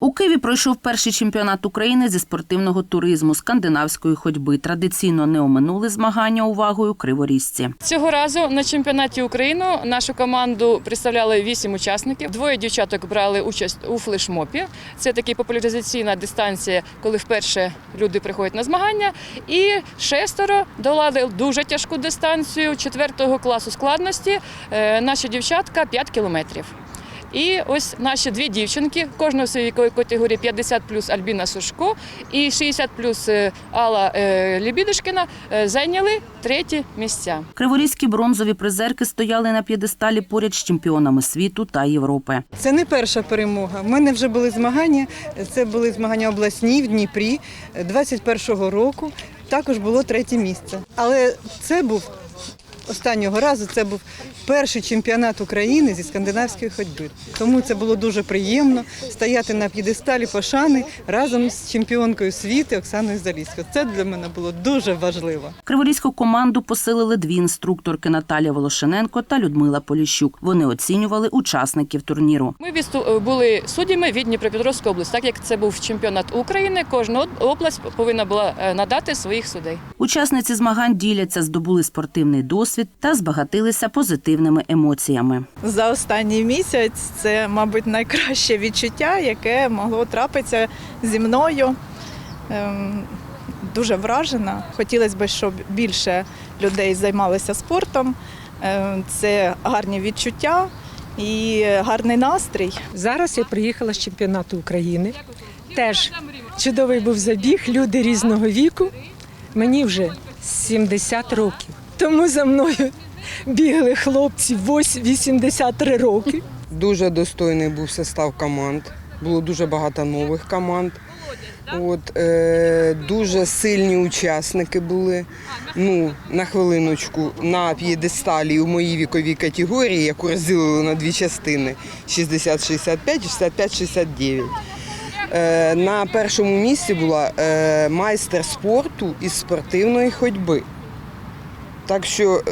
У Києві пройшов перший чемпіонат України зі спортивного туризму скандинавської ходьби. Традиційно не оминули змагання увагою криворізці. Цього разу на чемпіонаті України нашу команду представляли вісім учасників. Двоє дівчаток брали участь у флешмопі. Це така популяризаційна дистанція, коли вперше люди приходять на змагання. І шестеро долали дуже тяжку дистанцію четвертого класу складності. Е, Наші дівчатка 5 кілометрів. І ось наші дві дівчинки, кожної вікової категорії 50 плюс Альбіна Сушко і 60 плюс е, Алла е, Лібідушкіна е, зайняли треті місця. Криворізькі бронзові призерки стояли на п'єдесталі поряд з чемпіонами світу та Європи. Це не перша перемога. У мене вже були змагання. Це були змагання обласні в Дніпрі 21-го року. Також було третє місце. Але це був останнього разу. Це був перший чемпіонат України зі скандинавської ходьби. Тому це було дуже приємно стояти на п'єдесталі пошани разом з чемпіонкою світу Оксаною Заліською. Це для мене було дуже важливо. Криворізьку команду посилили дві інструкторки Наталія Волошененко та Людмила Поліщук. Вони оцінювали учасників турніру. Ми відсту- були суддями від Дніпропетровської області. Так як це був чемпіонат України, кожна область повинна була е, надати своїх судей. Учасниці змагань діляться, здобули спортивний досвід та збагатилися позитивними емоціями. За останній місяць це, мабуть, найкраще відчуття, яке могло трапитися зі мною. Ем, Дуже вражена. Хотілося б, щоб більше людей займалися спортом. Ем, Це гарні відчуття і гарний настрій. Зараз я приїхала з чемпіонату України. Теж чудовий був забіг, люди різного віку. Мені вже 70 років. Тому за мною бігли хлопці 83 роки. Дуже достойний був состав команд. Було дуже багато нових команд. От, е, дуже сильні учасники були. Ну, на хвилиночку, на п'єдесталі у моїй віковій категорії, яку розділили на дві частини 60-65 і 65-69. Е, на першому місці була е, майстер спорту із спортивної ходьби. Так що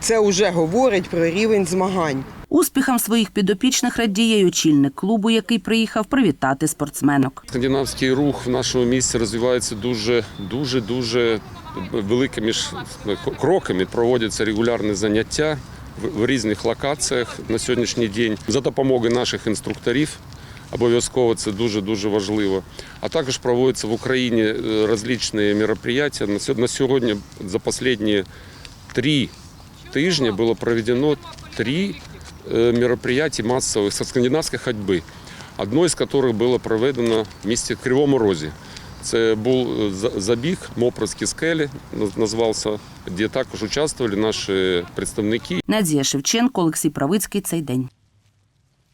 це вже говорить про рівень змагань. Успіхам своїх підопічних радіє й очільник клубу, який приїхав привітати спортсменок. Скандинавський рух в нашому місті розвивається дуже, дуже, дуже великими ж кроками. Проводяться регулярні заняття в, в різних локаціях на сьогоднішній день за допомогою наших інструкторів. Обов'язково це дуже дуже важливо. А також проводяться в Україні е, различні мероприятия. На сьогодні за останні три тижні було проведено три мероприятия мероприятий массовых со скандинавської ходьби. Одно з яких було проведено в місті Кривому Розі. Це був е, за- забіг Мопровські скелі, наз- назвався, де також участвували наші представники. Надія Шевченко, Олексій Правицький. Цей день.